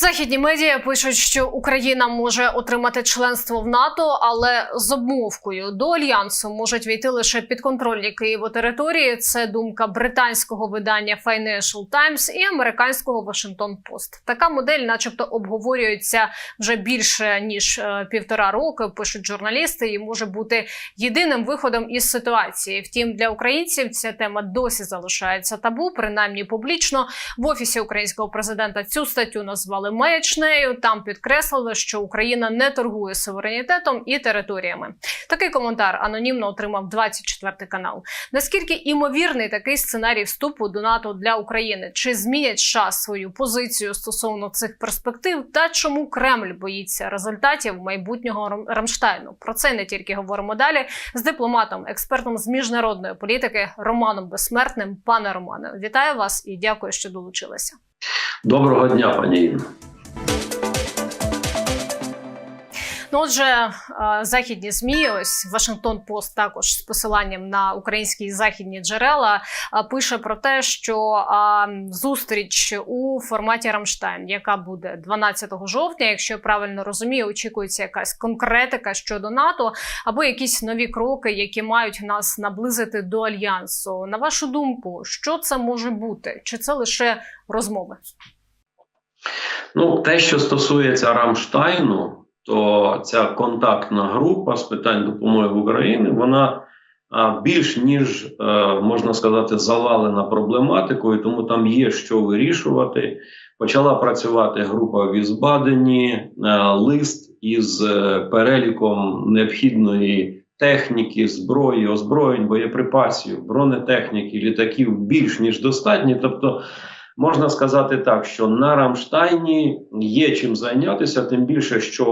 Західні медіа пишуть, що Україна може отримати членство в НАТО, але з обмовкою до альянсу можуть війти лише підконтрольні Києву території. Це думка британського видання Financial Times і американського Washington Post. Така модель, начебто, обговорюється вже більше ніж е, півтора роки. Пишуть журналісти, і може бути єдиним виходом із ситуації. Втім, для українців ця тема досі залишається табу, принаймні публічно. В офісі українського президента цю статтю назвали маячнею. Там підкреслили, що Україна не торгує суверенітетом і територіями. Такий коментар анонімно отримав 24 канал. Наскільки імовірний такий сценарій вступу до НАТО для України? Чи змінять США свою позицію стосовно цих перспектив? Та чому Кремль боїться результатів майбутнього Рам- Рамштайну? Про це не тільки говоримо далі з дипломатом, експертом з міжнародної політики Романом Безсмертним. Пане Романе, вітаю вас і дякую, що долучилися. Доброго дня, пані Інно. Ну, отже, е, західні змі, ось Вашингтон Пост також з посиланням на українські і західні джерела е, пише про те, що е, зустріч у форматі Рамштайн, яка буде 12 жовтня, якщо я правильно розумію, очікується якась конкретика щодо НАТО або якісь нові кроки, які мають нас наблизити до альянсу. На вашу думку, що це може бути? Чи це лише розмови? Ну, те, що стосується Рамштайну, то ця контактна група з питань допомоги в Україні, вона більш ніж е, можна сказати завалена проблематикою, тому там є що вирішувати. Почала працювати група в Візбадені, е, лист із е, переліком необхідної техніки, зброї, озброєнь, боєприпасів, бронетехніки, літаків більш ніж достатні. Тобто, можна сказати так, що на Рамштайні є чим зайнятися, тим більше, що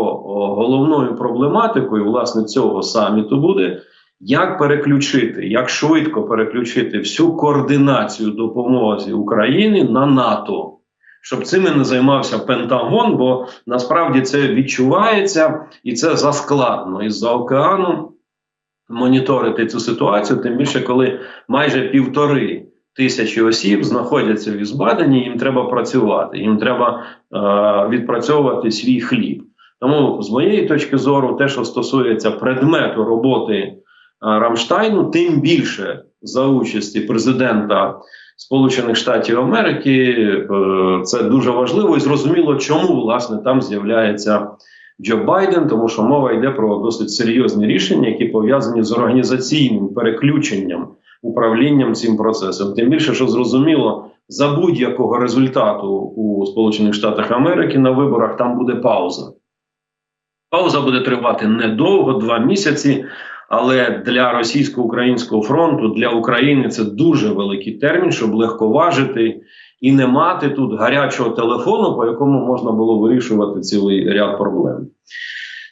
головною проблематикою власне цього саміту буде. Як переключити, як швидко переключити всю координацію допомоги Україні на НАТО, щоб цим не займався Пентагон, бо насправді це відчувається і це заскладно із-за океану моніторити цю ситуацію, тим більше коли майже півтори тисячі осіб знаходяться в Ізбадені, їм треба працювати, їм треба е, відпрацьовувати свій хліб. Тому, з моєї точки зору, те, що стосується предмету роботи е, Рамштайну, тим більше за участі президента Сполучених Штатів Америки, е, це дуже важливо і зрозуміло, чому власне там з'являється Джо Байден, тому що мова йде про досить серйозні рішення, які пов'язані з організаційним переключенням управлінням цим процесом. Тим більше, що зрозуміло, за будь-якого результату у Сполучених Штатах Америки на виборах там буде пауза. Пауза буде тривати недовго, два місяці. Але для російсько-українського фронту для України це дуже великий термін, щоб легковажити і не мати тут гарячого телефону, по якому можна було вирішувати цілий ряд проблем.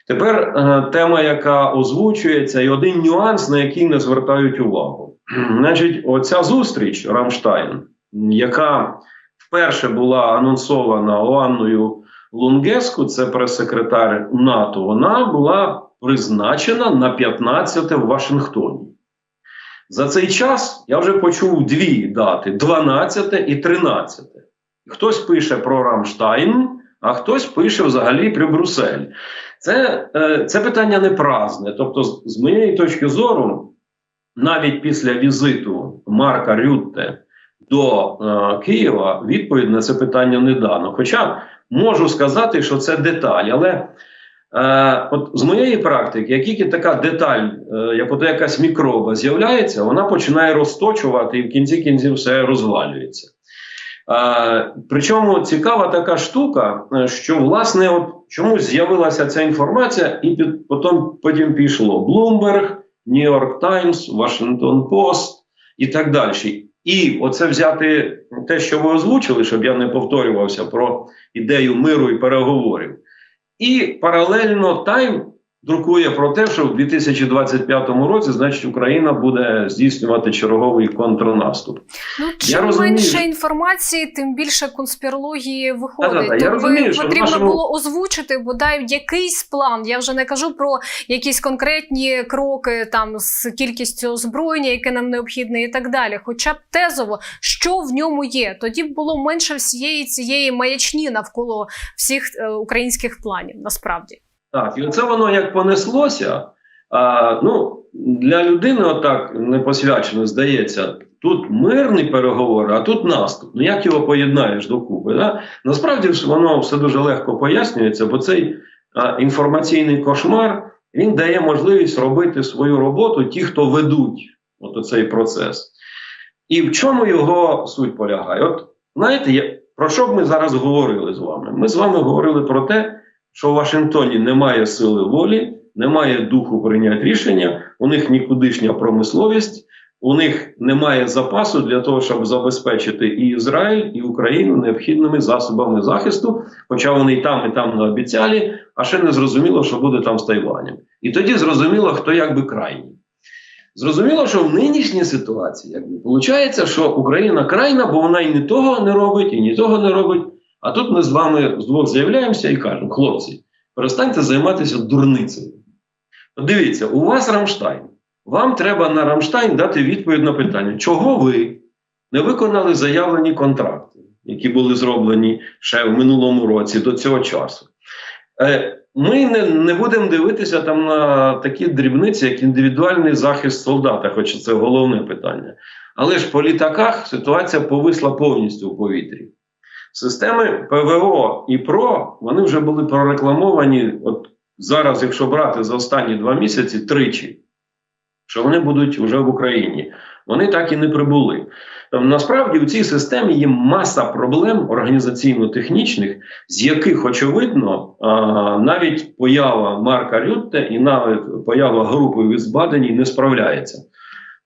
Тепер е, тема, яка озвучується, і один нюанс, на який не звертають увагу. Значить, оця зустріч Рамштайн, яка вперше була анонсована Оанною Лунгеску, це прес-секретар НАТО, вона була призначена на 15 в Вашингтоні. За цей час я вже почув дві дати: 12 і 13. Хтось пише про Рамштайн, а хтось пише взагалі про Брюссель. Це, е, це питання не праздне. Тобто, з моєї точки зору, навіть після візиту Марка Рютте до е, Києва відповідь на це питання не дано. Хоча можу сказати, що це деталь, але е, от з моєї практики, як тільки така деталь, е, як от якась мікроба з'являється, вона починає розточувати і в кінці кінців все розвалюється. Е, причому цікава така штука, е, що власне от чомусь з'явилася ця інформація, і під, потім, потім пішло Bloomberg, York Times, Washington Post і так далі. І оце взяти те, що ви озвучили, щоб я не повторювався про ідею миру і переговорів. І паралельно Time друкує про те, що в 2025 році, значить, Україна буде здійснювати черговий контрнаступ. Ну, Я чим розумію. менше інформації, тим більше конспірології виходить. Я Тобто розумію, що потрібно нашому- було озвучити бодай якийсь план. Я вже не кажу про якісь конкретні кроки там з кількістю озброєння, яке нам необхідне, і так далі. Хоча б тезово, що в ньому є, тоді б було менше всієї цієї маячні навколо всіх е, українських планів. Насправді. Так, і оце воно як понеслося. А, ну, для людини, отак непосвячено здається, тут мирні переговори, а тут наступ. Ну як його поєднаєш докупи? Да? Насправді ж воно все дуже легко пояснюється, бо цей а, інформаційний кошмар він дає можливість робити свою роботу ті, хто ведуть от цей процес. І в чому його суть полягає? От знаєте, про що б ми зараз говорили з вами? Ми з вами говорили про те, що в Вашингтоні немає сили волі, немає духу прийняти рішення, у них нікудишня промисловість, у них немає запасу для того, щоб забезпечити і Ізраїль, і Україну необхідними засобами захисту, хоча вони і там, і там наобіцяли, а ще не зрозуміло, що буде там з Тайванем. І тоді зрозуміло, хто якби крайній. Зрозуміло, що в нинішній ситуації якби виходить, що Україна крайна, бо вона і не того не робить, і ні того не робить. А тут ми з вами вдвох з'являємося і кажемо: хлопці, перестаньте займатися дурницею. Дивіться, у вас Рамштайн. Вам треба на Рамштайн дати відповідь на питання, чого ви не виконали заявлені контракти, які були зроблені ще в минулому році до цього часу. Е, Ми не, не будемо дивитися там на такі дрібниці, як індивідуальний захист солдата, хоча це головне питання. Але ж по літаках ситуація повисла повністю у повітрі. Системи ПВО і ПРО вони вже були прорекламовані. От зараз, якщо брати за останні два місяці, тричі, що вони будуть вже в Україні. Вони так і не прибули. Тобто, насправді у цій системі є маса проблем організаційно-технічних, з яких, очевидно, навіть поява Марка Рютте і навіть поява групи Візбадені не справляється.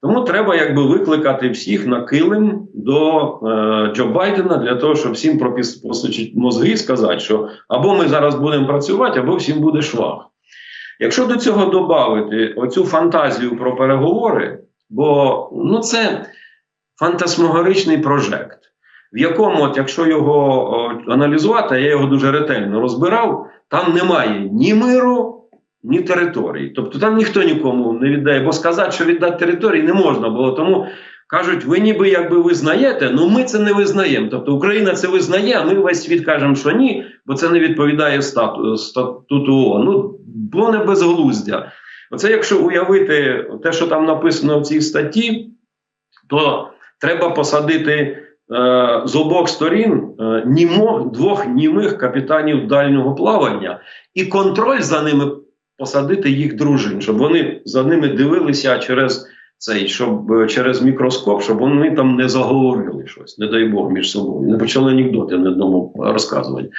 Тому треба якби викликати всіх на килим до е, Джо Байдена для того, щоб всім пропіс- посучити мозги і сказати, що або ми зараз будемо працювати, або всім буде швах. Якщо до цього додати оцю фантазію про переговори, бо ну це фантасмагоричний прожект, в якому, от, якщо його о, аналізувати, я його дуже ретельно розбирав, там немає ні миру, ні території. Тобто там ніхто нікому не віддає, бо сказати, що віддати території не можна було. Тому кажуть, ви ніби якби визнаєте, ну ми це не визнаємо. Тобто Україна це визнає, а ми весь світ кажемо, що ні, бо це не відповідає стату, статуту ООН. Ну, було не безглуздя. Оце якщо уявити те, що там написано в цій статті, то треба посадити е, з обох сторін е, німо, двох німих капітанів дальнього плавання і контроль за ними посадити їх дружин, щоб вони за ними дивилися через цей, щоб е, через мікроскоп, щоб вони там не заговорили щось, не дай Бог, між собою, не почали анекдоти на одному розказувати.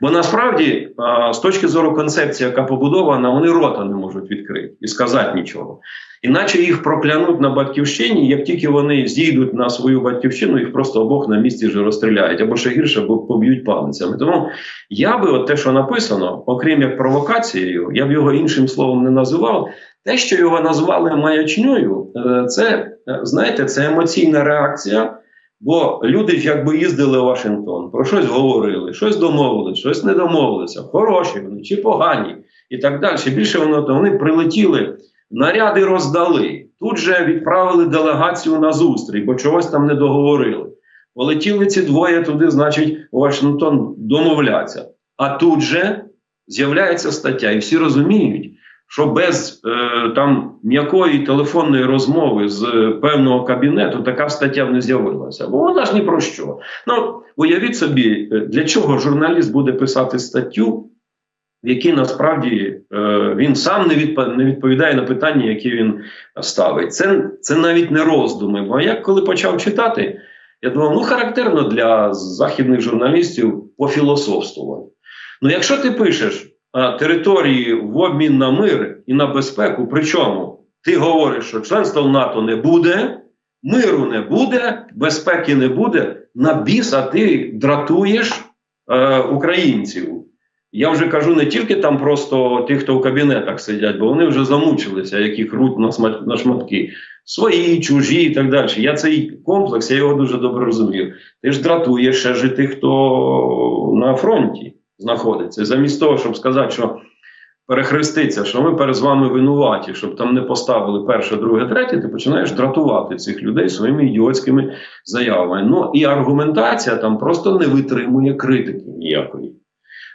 Бо насправді, з точки зору концепції, яка побудована, вони рота не можуть відкрити і сказати нічого. Іначе їх проклянуть на батьківщині, як тільки вони зійдуть на свою батьківщину, їх просто обох на місці вже розстріляють, або ще гірше, бо поб'ють палицями. Тому я би, от те, що написано, окрім як провокацією, я б його іншим словом не називав. Те, що його назвали маячньою, е, це е, знаєте, це емоційна реакція. Бо люди ж якби їздили в Вашингтон, про щось говорили, щось домовились, щось не домовилися, хороші вони чи погані, і так далі. Більше воно то вони прилетіли, наряди роздали. Тут же відправили делегацію на зустріч, бо чогось там не договорили. Полетіли ці двоє туди, значить, у Вашингтон домовляться. А тут же з'являється стаття, і всі розуміють, що без е, там м'якої телефонної розмови з е, певного кабінету така стаття не з'явилася. Бо вона ж ні про що. Ну, уявіть собі, е, для чого журналіст буде писати статтю, в якій насправді е, він сам не, відп... не відповідає на питання, які він ставить. Це, це навіть не роздуми. Бо я коли почав читати, я думав, ну характерно для західних журналістів пофілософствувати. Ну, якщо ти пишеш території в обмін на мир і на безпеку, причому ти говориш, що членства в НАТО не буде, миру не буде, безпеки не буде, на біса ти дратуєш е, українців. Я вже кажу не тільки там просто тих, хто в кабінетах сидять, бо вони вже замучилися, яких руть на, шматки. Свої, чужі і так далі. Я цей комплекс, я його дуже добре розумію. Ти ж дратує ще жити, хто на фронті знаходиться. Замість того, щоб сказати, що перехреститься, що ми перед вами винуваті, щоб там не поставили перше, друге, третє, ти починаєш дратувати цих людей своїми ідіотськими заявами. Ну і аргументація там просто не витримує критики ніякої.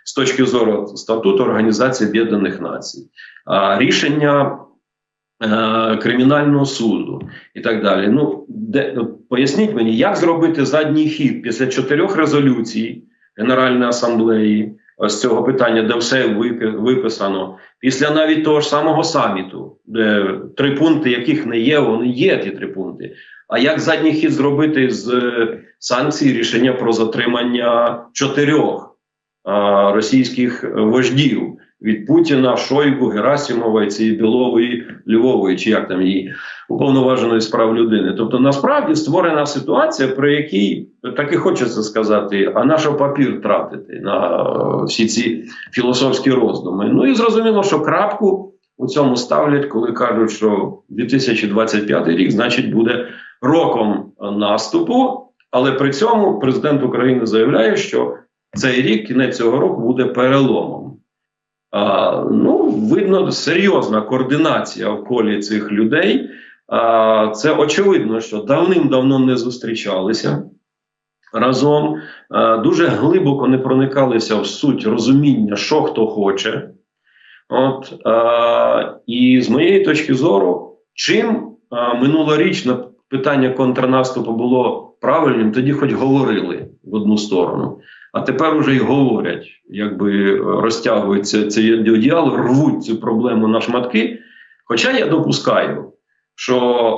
З точки зору статуту Організації Об'єднаних Націй, а, рішення е, кримінального суду і так далі. Ну, де, поясніть мені, як зробити задній хід після чотирьох резолюцій Генеральної асамблеї. З цього питання, де все виписано, після навіть того ж самого саміту, де три пункти, яких не є, вони є ті три пункти. А як задній хід зробити з е, санкцій рішення про затримання чотирьох російських вождів від Путіна, Шойгу, Герасимова і цієї Білової, Львової, чи як там її уповноваженої з прав людини. Тобто, насправді створена ситуація, при якій так і хочеться сказати, а на що папір тратити на е, всі ці філософські роздуми. Ну і зрозуміло, що крапку у цьому ставлять, коли кажуть, що 2025 рік, значить, буде роком наступу. Але при цьому президент України заявляє, що цей рік, кінець цього року, буде переломом. Ну, видно, серйозна координація в колі цих людей. Це очевидно, що давним-давно не зустрічалися разом, дуже глибоко не проникалися в суть розуміння, що хто хоче. От, і з моєї точки зору, чим минулорічне питання контрнаступу було правильним, тоді хоч говорили в одну сторону. А тепер уже й говорять, якби розтягується цей діалог, рвуть цю проблему на шматки. Хоча я допускаю, що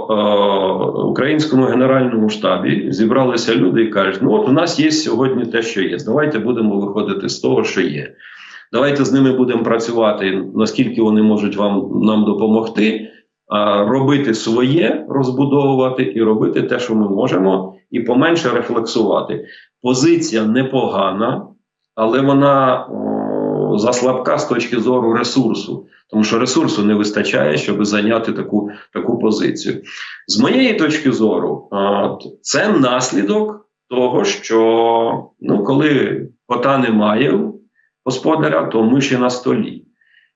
е, українському генеральному штабі зібралися люди і кажуть: ну от у нас є сьогодні те, що є. Давайте будемо виходити з того, що є. Давайте з ними будемо працювати, наскільки вони можуть вам нам допомогти, робити своє, розбудовувати і робити те, що ми можемо, і поменше рефлексувати. Позиція непогана, але вона о, заслабка з точки зору ресурсу, тому що ресурсу не вистачає, щоб зайняти таку, таку позицію. З моєї точки зору, т- це наслідок того, що ну, коли кота немає господаря, то миші на столі.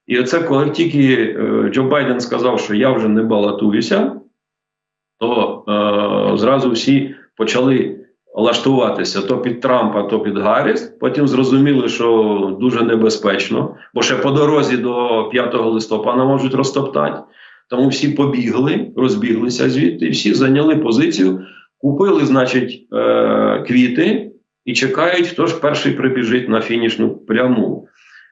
І оце, коли тільки е, Джо Байден сказав, що я вже не балотуюся, то е, зразу всі почали лаштуватися то під Трампа, то під Гарріс. Потім зрозуміли, що дуже небезпечно, бо ще по дорозі до 5 листопада можуть розтоптати. Тому всі побігли, розбіглися звідти, всі зайняли позицію, купили, значить, е, квіти і чекають, хто ж перший прибіжить на фінішну пряму.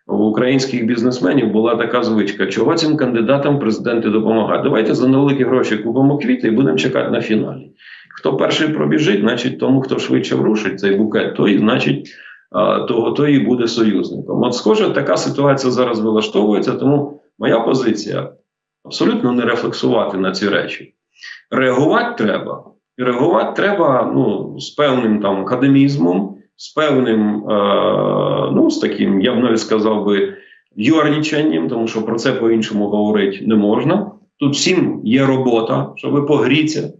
У українських бізнесменів була така звичка: чого цим кандидатам президенти допомагають? Давайте за невеликі гроші купимо квіти і будемо чекати на фіналі. Хто перший пробіжить, значить тому, хто швидше врушить цей букет, той, значить, а, того той і буде союзником. От, схоже, така ситуація зараз вилаштовується, тому моя позиція абсолютно не рефлексувати на ці речі. Реагувати треба. І реагувати треба ну, з певним там академізмом, з певним, е, ну, з таким, я б навіть сказав би, юрнічанням, тому що про це по-іншому говорити не можна. Тут всім є робота, щоб погріться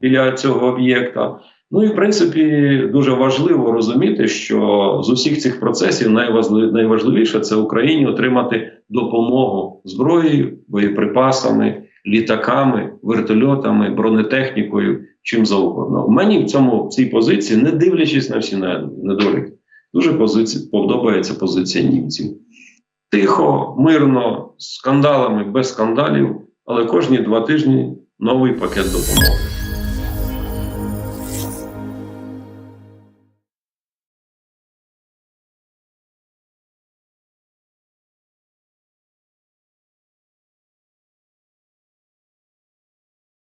біля цього об'єкта. Ну і в принципі дуже важливо розуміти, що з усіх цих процесів найважли- найважливіше це Україні отримати допомогу зброєю, боєприпасами, літаками, вертольотами, бронетехнікою, чим завгодно. Мені в цьому в цій позиції, не дивлячись на всі не- недоліки, дуже позиція подобається позиція німців. Тихо, мирно, скандалами, без скандалів, але кожні два тижні новий пакет допомоги.